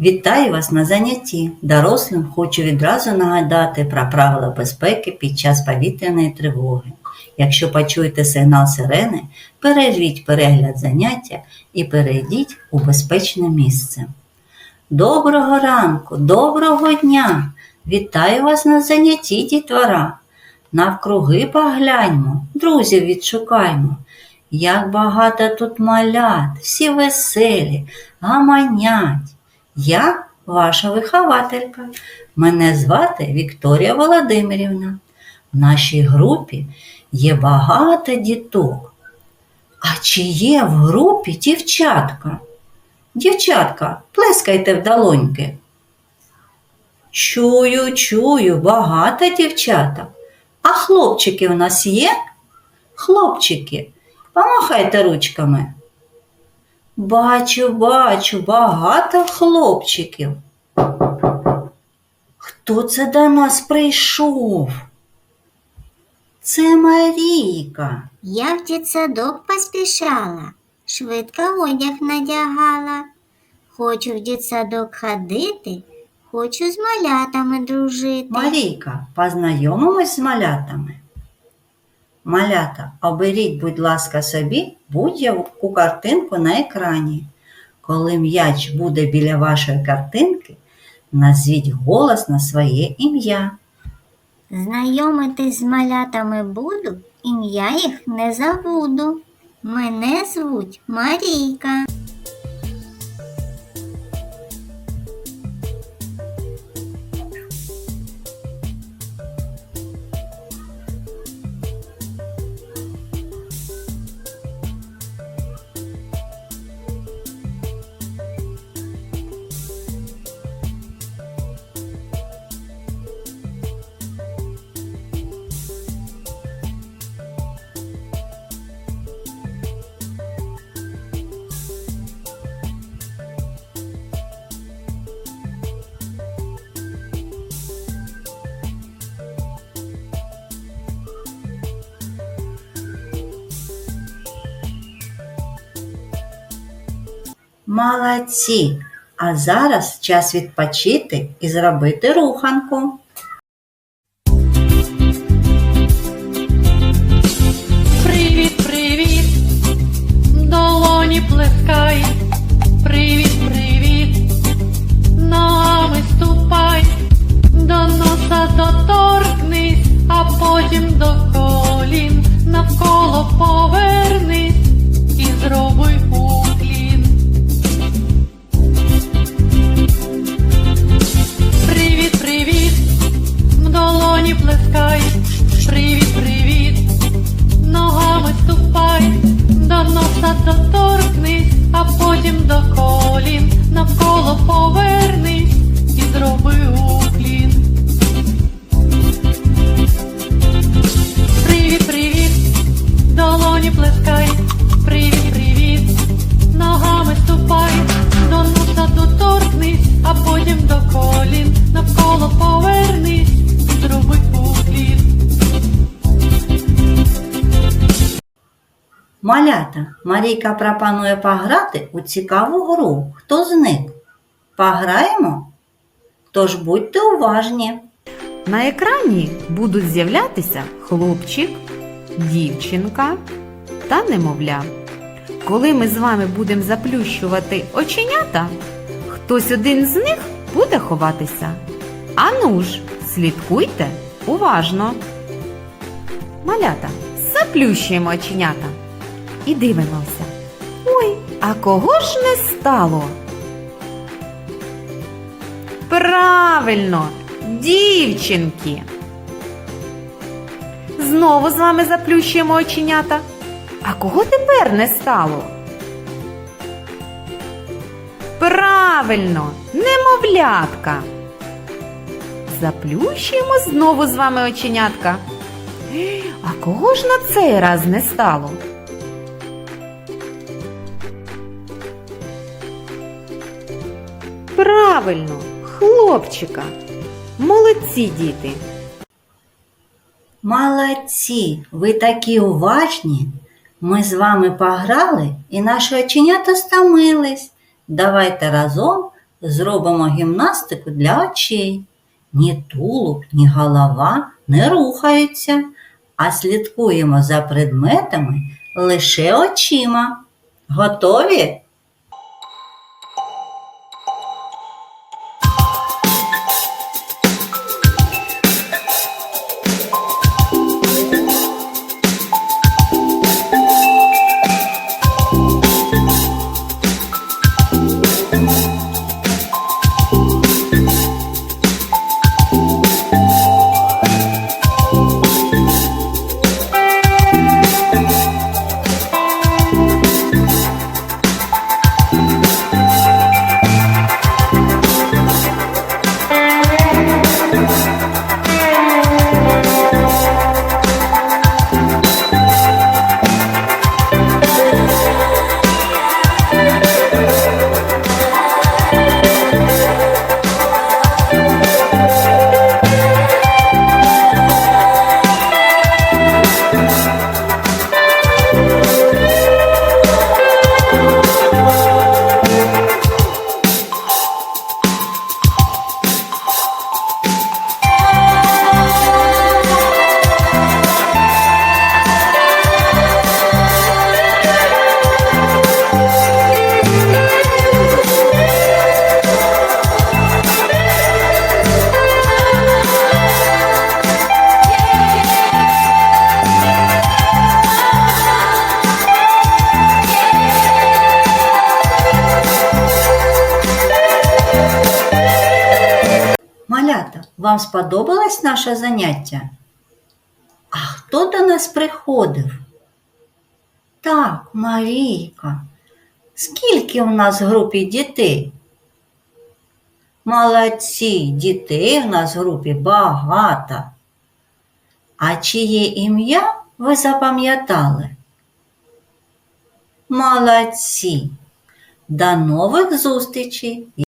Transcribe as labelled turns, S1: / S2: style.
S1: Вітаю вас на занятті. Дорослим хочу відразу нагадати про правила безпеки під час повітряної тривоги. Якщо почуєте сигнал сирени, перервіть перегляд заняття і перейдіть у безпечне місце. Доброго ранку, доброго дня! Вітаю вас на занятті, дітвора. Навкруги погляньмо, друзів відшукаймо. Як багато тут малят, всі веселі, гаманять. Я ваша вихователька. Мене звати Вікторія Володимирівна. В нашій групі є багато діток. А чи є в групі дівчатка? Дівчатка, плескайте в долоньки. Чую, чую, багато дівчаток. А хлопчики у нас є? Хлопчики, помахайте ручками. Бачу, бачу, багато хлопчиків. Хто це до нас прийшов? Це Марійка.
S2: Я в дитсадок поспішала, швидко одяг надягала. Хочу в дитсадок ходити, хочу з малятами дружити.
S1: Марійка, познайомимось з малятами. Малята, оберіть, будь ласка, собі будь-яку картинку на екрані. Коли м'яч буде біля вашої картинки, назвіть голос на своє ім'я.
S2: Знайомитись з малятами буду, ім'я їх не забуду. Мене звуть Марійка.
S1: Молодці! А зараз час відпочити і зробити руханку.
S3: Привіт, привіт, долоні плескай, привіт, привіт, ногами ступай, до носа доторкнись, а потім до колін, навколо повернись навколо повернись і зроби уклін.
S1: Малята, Марійка пропонує пограти у цікаву гру. Хто зник? Пограємо? Тож будьте уважні.
S4: На екрані будуть з'являтися хлопчик, дівчинка та немовля. Коли ми з вами будемо заплющувати оченята, хтось один з них буде ховатися. Ану ж, слідкуйте уважно. Малята, заплющуємо оченята і дивимося. Ой, а кого ж не стало? Правильно, дівчинки. Знову з вами заплющуємо оченята. А кого тепер не стало? Правильно, немовлятка. Заплющуємо знову з вами оченятка. А кого ж на цей раз не стало? Правильно, хлопчика. Молодці діти.
S1: Молодці, ви такі уважні. Ми з вами пограли і наші оченята стомились. Давайте разом зробимо гімнастику для очей. Ні тулуб, ні голова не рухаються, а слідкуємо за предметами лише очима. Готові? Вам сподобалось наше заняття? А хто до нас приходив? Так, Марійка. Скільки у нас в групі дітей? Молодці, дітей у нас в групі багато. А чиє ім'я ви запам'ятали? Молодці. До нових зустрічей!